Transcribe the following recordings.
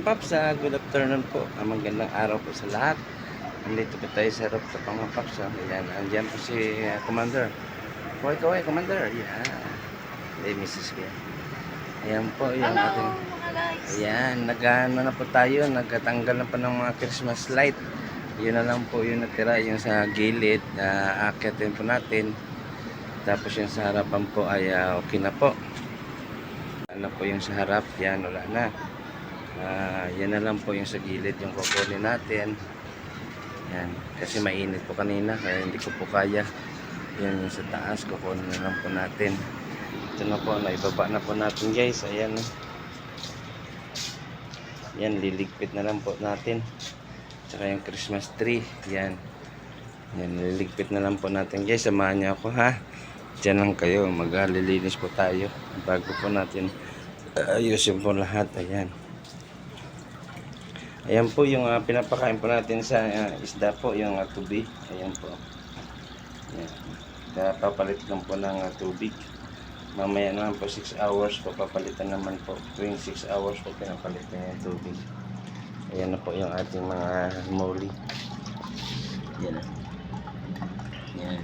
mga paps, ah, good afternoon po. Ah, magandang araw po sa lahat. Nandito po tayo sa rooftop mga paps. Ah. Ayan, andyan po si ah, Commander. Kaway, kaway, Commander. Ayan. Hey, Mrs. Kia. Ayan po yung Hello, ating... Ayan, nag-ano na po tayo. Nagkatanggal na po ng mga Christmas light. Yun na lang po yung natira. Yung sa gilid. Uh, akyatin po natin. Tapos yung sa harapan po ay ah, okay na po. Ano po yung sa harap. Yan, wala na. Ah, yan na lang po yung sa gilid yung kukunin natin. Yan. Kasi mainit po kanina kaya hindi ko po kaya. Yan yung sa taas kukunin na lang po natin. Ito na po, naibaba na po natin guys. Ayan. Yan, liligpit na lang po natin. Tsaka yung Christmas tree. Yan. Yan, liligpit na lang po natin guys. Samahan niyo ako ha. Diyan lang kayo. Maglilinis po tayo. Bago po natin ayusin po lahat. Ayan. Ayan po yung ah, pinapakain po natin sa ah, isda po, yung uh, tubig. Ayan po. Ayan. Papalit lang po ng ah, tubig. Mamaya naman po 6 hours po papalitan naman po. Tuwing 6 hours po pinapalitan yung tubig. Ayan na po yung ating mga molly. Yan na. Yan.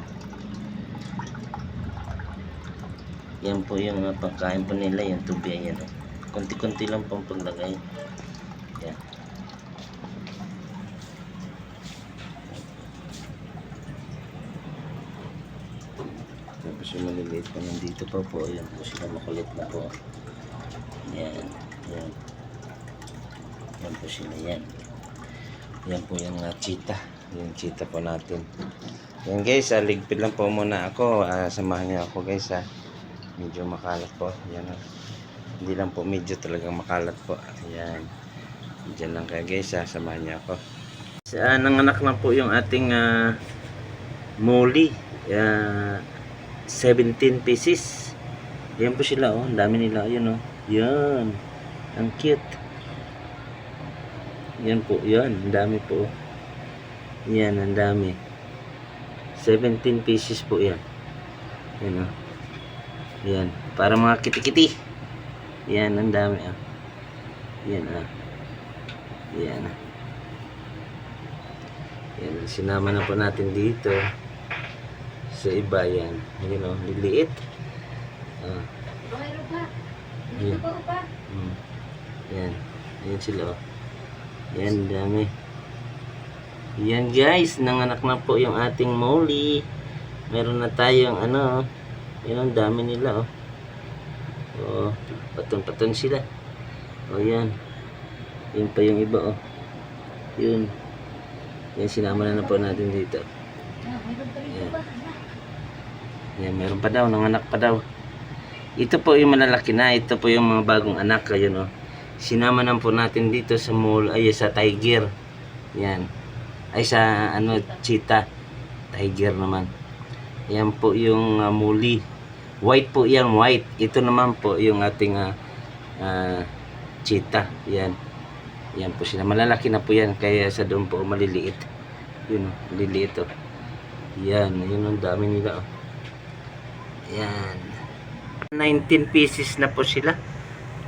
Yan po yung uh, pagkain po nila, yung tubig. Ayan. Kunti-kunti lang po ang paglagay. Yan. Yung maliliit pa nandito pa po. Yan po sila makulit na po. Yan. Yan. Yan po sila yan. Yan po yung uh, cheetah. Yung cheetah po natin. Yan guys, ah, ligpit lang po muna ako. Ah, samahan niyo ako guys ha. Medyo makalat po. Yan ah. Hindi lang po medyo talagang makalat po. Ayan. Diyan lang kayo guys ha. Samahan niyo ako. Sa nanganak na po yung ating ah, molly. Ah, 17 pieces. Yan po sila oh. Ang dami nila. Yan oh. Yan. Ang cute. Yan po. Yan. Ang dami po. Yan. Ang dami. 17 pieces po yan. Yan oh. Yan. Para mga kitikiti. Yan. Ang dami oh. Yan ah. Yan ah. Yan. Sinama na po natin dito sa iba yan. You know, liliit. Ah, Mayroon pa. Yan. Dito pa pa. mm. Yan. Yan sila oh. Yan, dami. Yan guys, nanganak na po yung ating molly. Meron na tayong ano, yan ang dami nila oh. Oh, paton-paton sila. Oh, yan. Yan pa yung iba oh. Yun. Yan, sinama na, na po natin dito. Yan. meron pa daw, nanganak pa daw. Ito po yung malalaki na, ito po yung mga bagong anak, ayun oh. Sinama na po natin dito sa mall, ay sa tiger. Yan. Ay sa ano, cheetah. Tiger naman. Yan po yung uh, muli. White po yan, white. Ito naman po yung ating ah, ah, cheetah. Yan. Yan po sila. Malalaki na po yan, kaya sa doon po maliliit. Yun, oh, maliliit oh. Yan, yun ang dami nila oh. Yan. 19 pieces na po sila.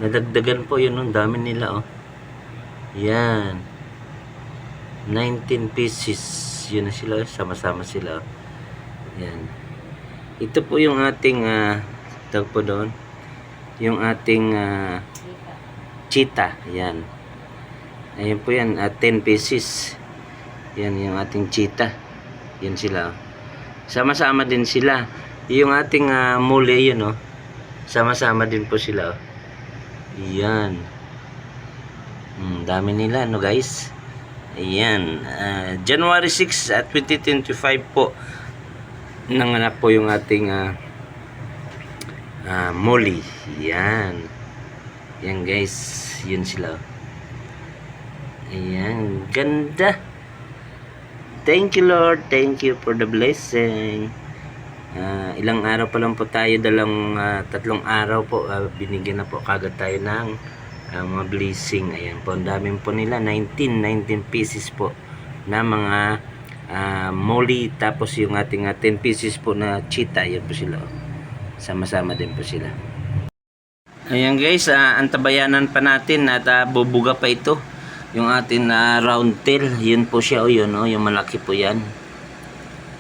Nadagdagan po yun. Ang dami nila oh. Yan. 19 pieces. Yun na sila. oh. Sama-sama sila oh. Yan. Ito po yung ating ah, tawag po doon. Yung ating ah, cheetah. Yan. Ayun po yan. ah, 10 pieces. Yan yung ating cheetah. Yan sila. Sama-sama din sila. Yung ating uh, muli yun oh. Sama-sama din po sila oh. Yan. Hmm, dami nila no guys. Ayan. ah, January 6 at 2025 po nanganak po yung ating uh, muli. Yan. Yan guys. Yun sila. oh. Ayan. Ganda. Thank you Lord. Thank you for the blessing. Ah, ilang araw pa lang po tayo, dalang ah, tatlong araw po, ah, binigyan na po kagad tayo ng ah, mga blessing. Ayan po, ang dami po nila, 19, 19 pieces po na mga ah, molly, tapos yung ating ah, 10 pieces po na cheetah, yan po sila. oh. Sama-sama din po sila. Ayan guys, ah, antabayanan pa natin at ah, bubuga pa ito. Yung atin na round tail, yun po siya o yun o, yung malaki po yan.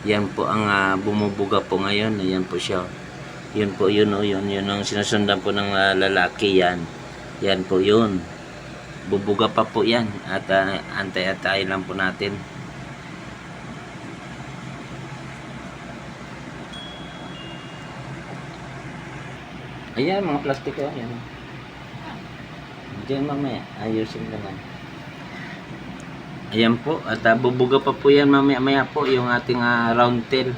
Yan po ang ah, bumubuga po ngayon. Ayan po siya. Yun po yun o, yun. Yun ang sinusundan po ng ah, lalaki yan. Yan po yun. Bubuga pa po yan. At ah, antay-antay lang po natin. Ayan, mga plastiko. Ayan. Diyan mamaya. Ayusin lang. Ayan po. At ah, bubuga pa po yan mamaya maya po yung ating ah, round tail.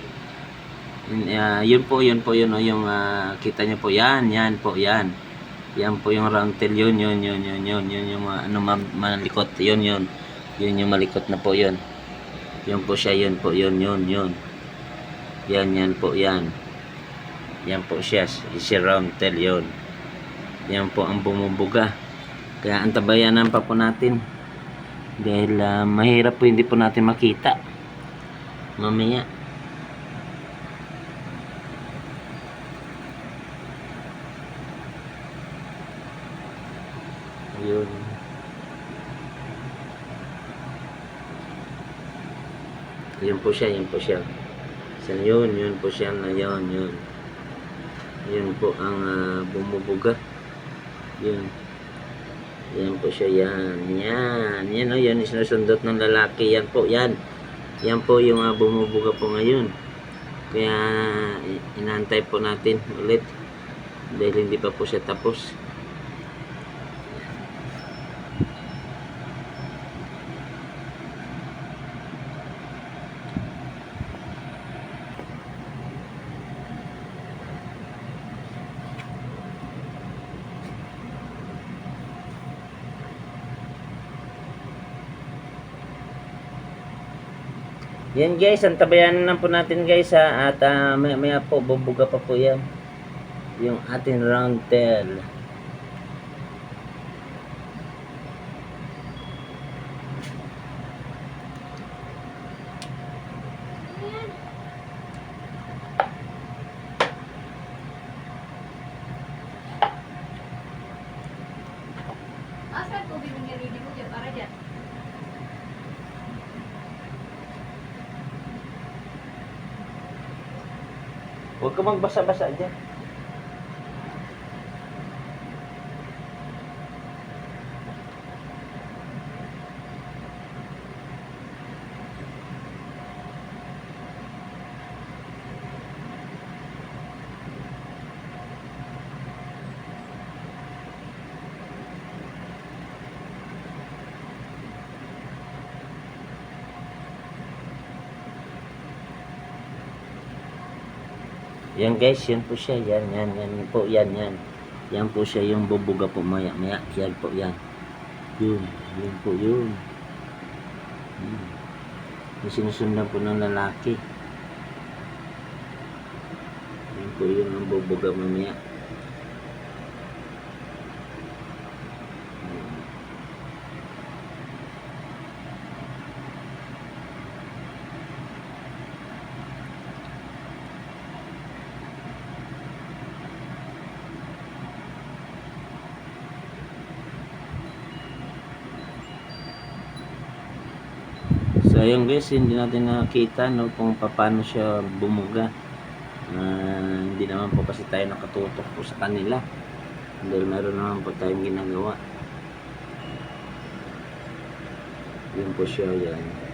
Yun, ah, yun po, yun po, yun. oh, yung ah, kita nyo po. Yan, yan po, yan. Yan po yung round tail. Yun, yun, yun, yun, yun. Yun yung ah, ano, ma- malikot. Yun, yun. Yun yung malikot na po yun. Yun po siya, yun po, yun, yun, yun. Yan, yan po, yan. Yan po siya, si round tail yun. Yan po ang bumubuga. Kaya antabayanan pa po natin. Dahil ah, mahirap po hindi po natin makita. Mamaya. Yun. Yun po siya, yun po siya. Sa yun, yun po siya na yun, yun. Po ang ah, bumubuga. Yun. Yan po siya, yan. Yan. Yan o, yan. Sinusundot ng lalaki. Yan po, yan. Yan po yung ah, bumubuga po ngayon. Kaya i- inaantay po natin ulit. Dahil hindi pa po siya tapos. Yan guys, ang tabayanan lang po natin guys ha. At ah, may, may po, bubuga pa po yan. Yung ating round tail. Asan ko binigyan mo dyan para dyan? Huwag ka magbasa-basa dyan. Yan guys, yan po siya. Yan, yan, yan po, yan, yan. Yan po siya yung bubuga po maya, maya. Yan po, yan. Yun, yun po, yun. Hmm. Yung sinusundan po ng lalaki. Yan po yun ang bubuga mamaya. Hmm. So guys, hindi natin nakita no kung paano siya bumuga. Ah, hindi naman po kasi tayo nakatutok po sa kanila. Dahil meron naman po tayong ginagawa. Yun po siya yan.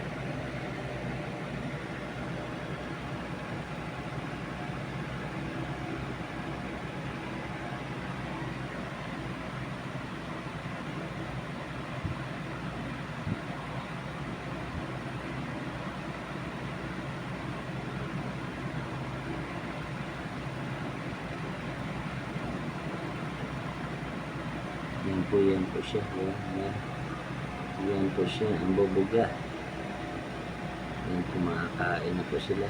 Yan po, yan po siya. Yan, yan. Yan po siya, ang bubuga. Yan, kumakain na po sila.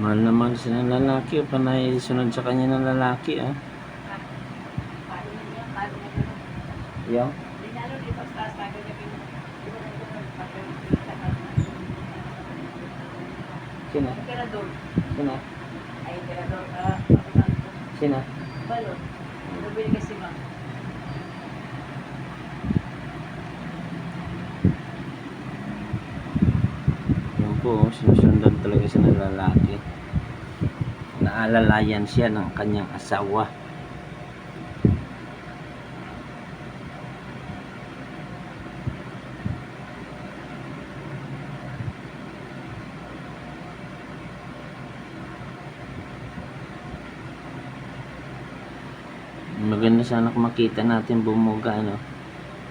Mahal naman siya ng lalaki. Panay sunod sa kanya ng lalaki ah. Paano na niya? Paano na niya? Yung? Hindi na alam, di ba, sa saga niya pin- Sino? Emperador. Sino? Ay, emperador. Ah. Sino? Balot. Nabili kasi ma. Yan po, oh, sinusundan talaga siya ng lalaki. Naalalayan siya ng kanyang asawa. Maganda sana kung makita natin bumuga, ano,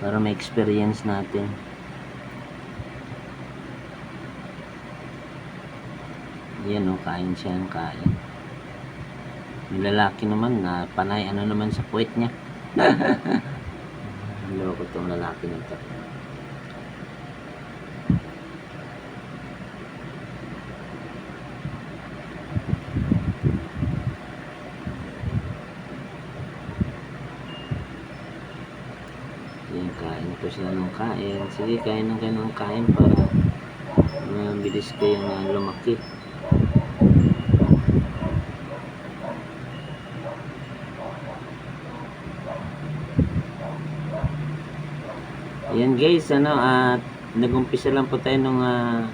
para ma-experience natin. Yan o, kain siya ng kain. Yung lalaki naman na panay ano naman sa puwet niya. Loko tong lalaki na to. Yan, kain po sila ng kain. Sige, kain ng kain ng kain para mabilis kayong uh, lumaki. Ayan guys, ano, at nag-umpisa lang po tayo nung ah,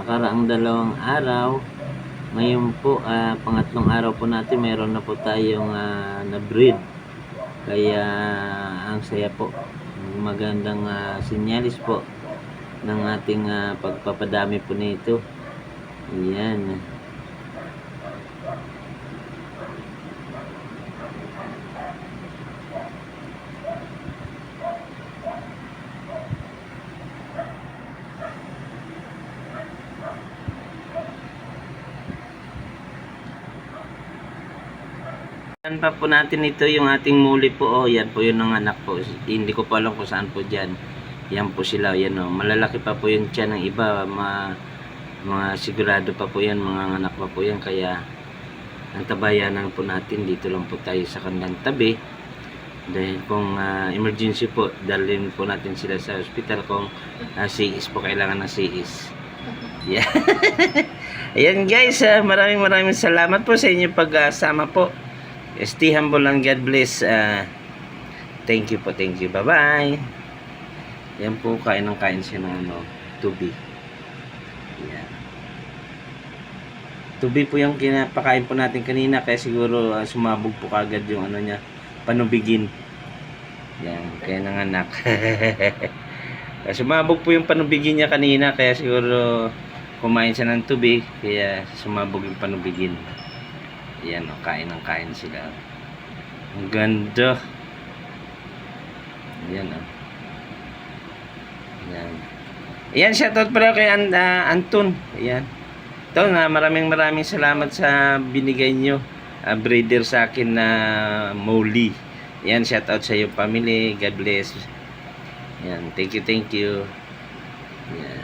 nakaraang dalawang araw. Ngayon po, ah, pangatlong araw po natin, meron na po tayong ah, na-breed. Kaya, ang saya po. Magandang ah, sinyalis po ng ating ah, pagpapadami po nito. Ayan. Yan pa po natin ito yung ating muli po. Oh, yan po yun ng anak po. Hindi ko pa alam kung saan po dyan. Yan po sila. Yan oh. Malalaki pa po yung tiyan ng iba. Ma, mga sigurado pa po yan. Mga anak pa po yan. Kaya ang tabayanan po natin dito lang po tayo sa kanilang tabi. Dahil kung ah, emergency po, dalhin po natin sila sa hospital kung uh, CIS po kailangan ng CIS. Yeah. Ayan guys, ah, maraming maraming salamat po sa inyong pagsama po. Stay humble and God bless. Ah, thank you po, thank you. Bye-bye. Yan po, kain ng kain siya ng ano, tubi. Yan. Tubi po yung kinapakain po natin kanina kaya siguro ah, sumabog po kagad yung ano niya, panubigin. Yan, kaya nanganak. Ah, sumabog po yung panubigin niya kanina kaya siguro kumain siya ng tubig kaya sumabog yung panubigin. Yan o, kain ng kain sila. Ang ganda. Yan o. Yan. Ayan, shoutout pala kay An- ah, Anton. Ayan. Ito na, maraming maraming salamat sa binigay nyo. ah, breeder sa akin na Molly. Ayan, shoutout sa iyo family. God bless. Ayan, thank you, thank you. Ayan.